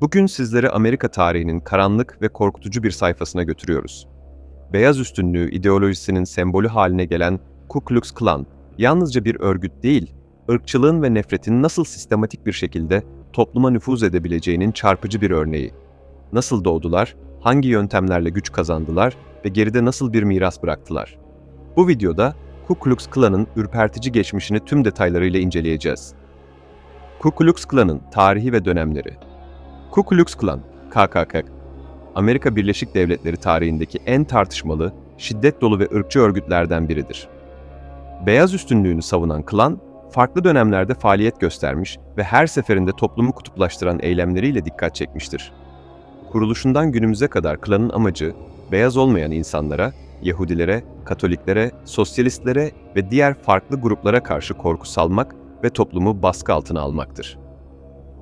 Bugün sizleri Amerika tarihinin karanlık ve korkutucu bir sayfasına götürüyoruz. Beyaz üstünlüğü ideolojisinin sembolü haline gelen Ku Klux Klan, yalnızca bir örgüt değil, ırkçılığın ve nefretin nasıl sistematik bir şekilde topluma nüfuz edebileceğinin çarpıcı bir örneği. Nasıl doğdular, hangi yöntemlerle güç kazandılar ve geride nasıl bir miras bıraktılar? Bu videoda Ku Klux Klan'ın ürpertici geçmişini tüm detaylarıyla inceleyeceğiz. Ku Klux Klan'ın tarihi ve dönemleri Ku Klux Klan, KKK, Amerika Birleşik Devletleri tarihindeki en tartışmalı, şiddet dolu ve ırkçı örgütlerden biridir. Beyaz üstünlüğünü savunan klan, farklı dönemlerde faaliyet göstermiş ve her seferinde toplumu kutuplaştıran eylemleriyle dikkat çekmiştir. Kuruluşundan günümüze kadar klanın amacı, beyaz olmayan insanlara, Yahudilere, Katoliklere, Sosyalistlere ve diğer farklı gruplara karşı korku salmak ve toplumu baskı altına almaktır.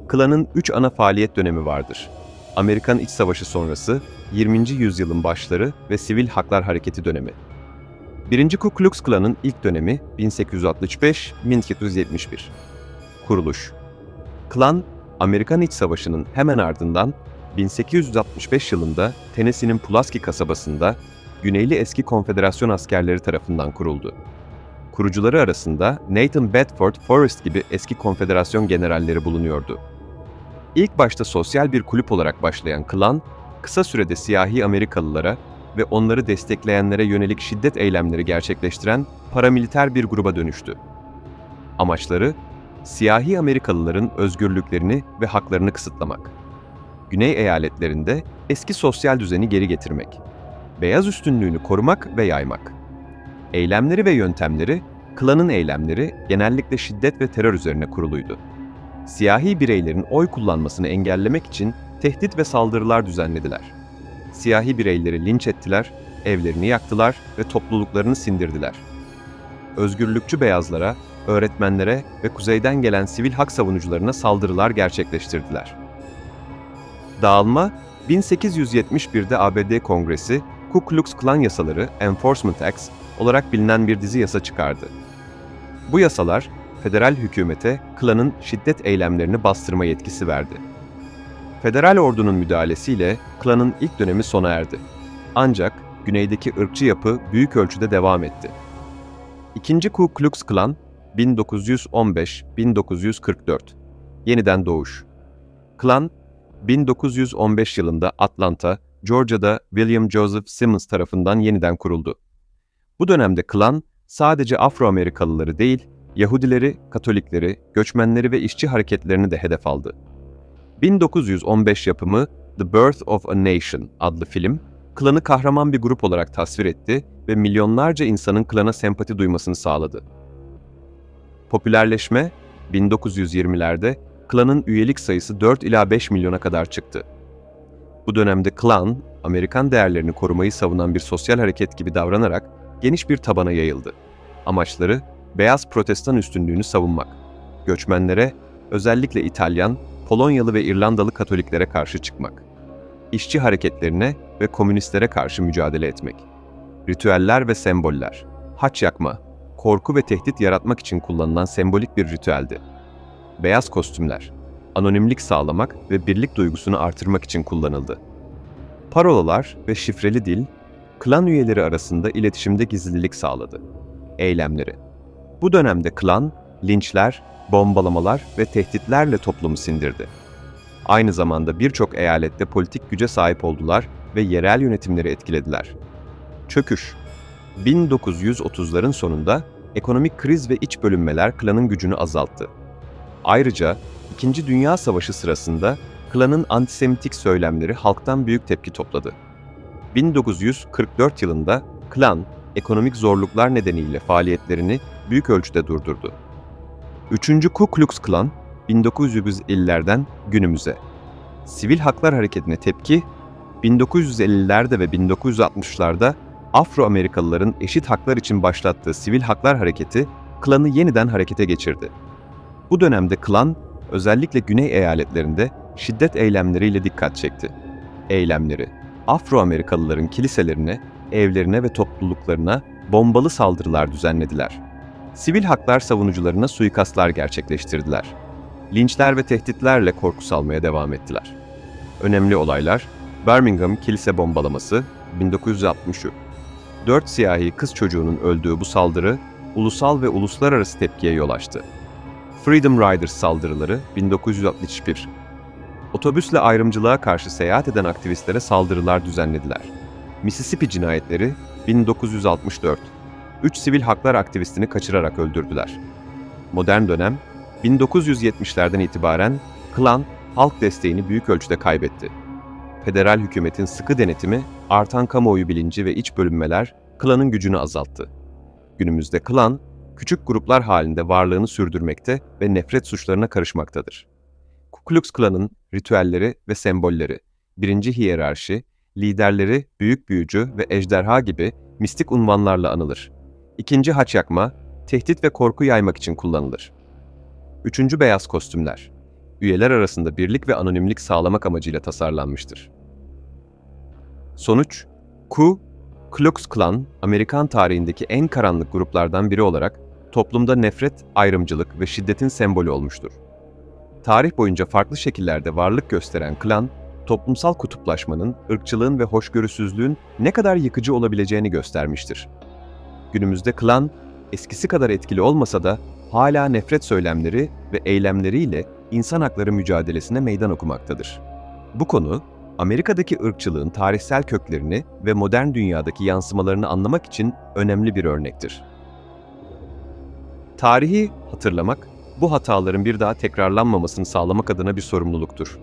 Klanın üç ana faaliyet dönemi vardır. Amerikan İç Savaşı sonrası, 20. yüzyılın başları ve Sivil Haklar Hareketi dönemi. 1. Ku Klux Klan'ın ilk dönemi 1865-1871. Kuruluş Klan, Amerikan İç Savaşı'nın hemen ardından 1865 yılında Tennessee'nin Pulaski kasabasında Güneyli eski konfederasyon askerleri tarafından kuruldu. Kurucuları arasında Nathan Bedford Forrest gibi eski konfederasyon generalleri bulunuyordu. İlk başta sosyal bir kulüp olarak başlayan klan, kısa sürede siyahi Amerikalılara ve onları destekleyenlere yönelik şiddet eylemleri gerçekleştiren paramiliter bir gruba dönüştü. Amaçları, siyahi Amerikalıların özgürlüklerini ve haklarını kısıtlamak. Güney eyaletlerinde eski sosyal düzeni geri getirmek. Beyaz üstünlüğünü korumak ve yaymak. Eylemleri ve yöntemleri, klanın eylemleri genellikle şiddet ve terör üzerine kuruluydu siyahi bireylerin oy kullanmasını engellemek için tehdit ve saldırılar düzenlediler. Siyahi bireyleri linç ettiler, evlerini yaktılar ve topluluklarını sindirdiler. Özgürlükçü beyazlara, öğretmenlere ve kuzeyden gelen sivil hak savunucularına saldırılar gerçekleştirdiler. Dağılma, 1871'de ABD Kongresi Ku Klux Klan yasaları Enforcement Acts olarak bilinen bir dizi yasa çıkardı. Bu yasalar federal hükümete klanın şiddet eylemlerini bastırma yetkisi verdi. Federal ordunun müdahalesiyle klanın ilk dönemi sona erdi. Ancak güneydeki ırkçı yapı büyük ölçüde devam etti. İkinci Ku Klux Klan 1915-1944 Yeniden doğuş. Klan 1915 yılında Atlanta, Georgia'da William Joseph Simmons tarafından yeniden kuruldu. Bu dönemde klan sadece Afro-Amerikalıları değil, Yahudileri, Katolikleri, göçmenleri ve işçi hareketlerini de hedef aldı. 1915 yapımı The Birth of a Nation adlı film, klanı kahraman bir grup olarak tasvir etti ve milyonlarca insanın klana sempati duymasını sağladı. Popülerleşme, 1920'lerde klanın üyelik sayısı 4 ila 5 milyona kadar çıktı. Bu dönemde klan, Amerikan değerlerini korumayı savunan bir sosyal hareket gibi davranarak geniş bir tabana yayıldı. Amaçları beyaz protestan üstünlüğünü savunmak, göçmenlere, özellikle İtalyan, Polonyalı ve İrlandalı Katoliklere karşı çıkmak, işçi hareketlerine ve komünistlere karşı mücadele etmek, ritüeller ve semboller, haç yakma, korku ve tehdit yaratmak için kullanılan sembolik bir ritüeldi. Beyaz kostümler, anonimlik sağlamak ve birlik duygusunu artırmak için kullanıldı. Parolalar ve şifreli dil, klan üyeleri arasında iletişimde gizlilik sağladı. Eylemleri, bu dönemde klan, linçler, bombalamalar ve tehditlerle toplumu sindirdi. Aynı zamanda birçok eyalette politik güce sahip oldular ve yerel yönetimleri etkilediler. Çöküş 1930'ların sonunda ekonomik kriz ve iç bölünmeler klanın gücünü azalttı. Ayrıca İkinci Dünya Savaşı sırasında klanın antisemitik söylemleri halktan büyük tepki topladı. 1944 yılında klan, ekonomik zorluklar nedeniyle faaliyetlerini büyük ölçüde durdurdu. Üçüncü Ku Klux Klan, 1950'lerden günümüze. Sivil Haklar Hareketi'ne tepki, 1950'lerde ve 1960'larda Afro-Amerikalıların eşit haklar için başlattığı Sivil Haklar Hareketi, klanı yeniden harekete geçirdi. Bu dönemde klan, özellikle güney eyaletlerinde şiddet eylemleriyle dikkat çekti. Eylemleri, Afro-Amerikalıların kiliselerine, evlerine ve topluluklarına bombalı saldırılar düzenlediler sivil haklar savunucularına suikastlar gerçekleştirdiler. Linçler ve tehditlerle korku salmaya devam ettiler. Önemli olaylar Birmingham kilise bombalaması 1963. Dört siyahi kız çocuğunun öldüğü bu saldırı ulusal ve uluslararası tepkiye yol açtı. Freedom Riders saldırıları 1961. Otobüsle ayrımcılığa karşı seyahat eden aktivistlere saldırılar düzenlediler. Mississippi cinayetleri 1964. Üç sivil haklar aktivistini kaçırarak öldürdüler. Modern dönem 1970'lerden itibaren Klan halk desteğini büyük ölçüde kaybetti. Federal hükümetin sıkı denetimi, artan kamuoyu bilinci ve iç bölünmeler klanın gücünü azalttı. Günümüzde klan, küçük gruplar halinde varlığını sürdürmekte ve nefret suçlarına karışmaktadır. Ku Klux Klan'ın ritüelleri ve sembolleri, birinci hiyerarşi, liderleri büyük büyücü ve ejderha gibi mistik unvanlarla anılır. İkinci haç yakma, tehdit ve korku yaymak için kullanılır. Üçüncü beyaz kostümler, üyeler arasında birlik ve anonimlik sağlamak amacıyla tasarlanmıştır. Sonuç, Ku Klux Klan, Amerikan tarihindeki en karanlık gruplardan biri olarak toplumda nefret, ayrımcılık ve şiddetin sembolü olmuştur. Tarih boyunca farklı şekillerde varlık gösteren klan, toplumsal kutuplaşmanın, ırkçılığın ve hoşgörüsüzlüğün ne kadar yıkıcı olabileceğini göstermiştir. Günümüzde klan, eskisi kadar etkili olmasa da hala nefret söylemleri ve eylemleriyle insan hakları mücadelesine meydan okumaktadır. Bu konu, Amerika'daki ırkçılığın tarihsel köklerini ve modern dünyadaki yansımalarını anlamak için önemli bir örnektir. Tarihi hatırlamak, bu hataların bir daha tekrarlanmamasını sağlamak adına bir sorumluluktur.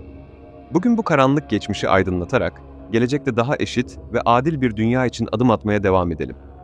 Bugün bu karanlık geçmişi aydınlatarak, gelecekte daha eşit ve adil bir dünya için adım atmaya devam edelim.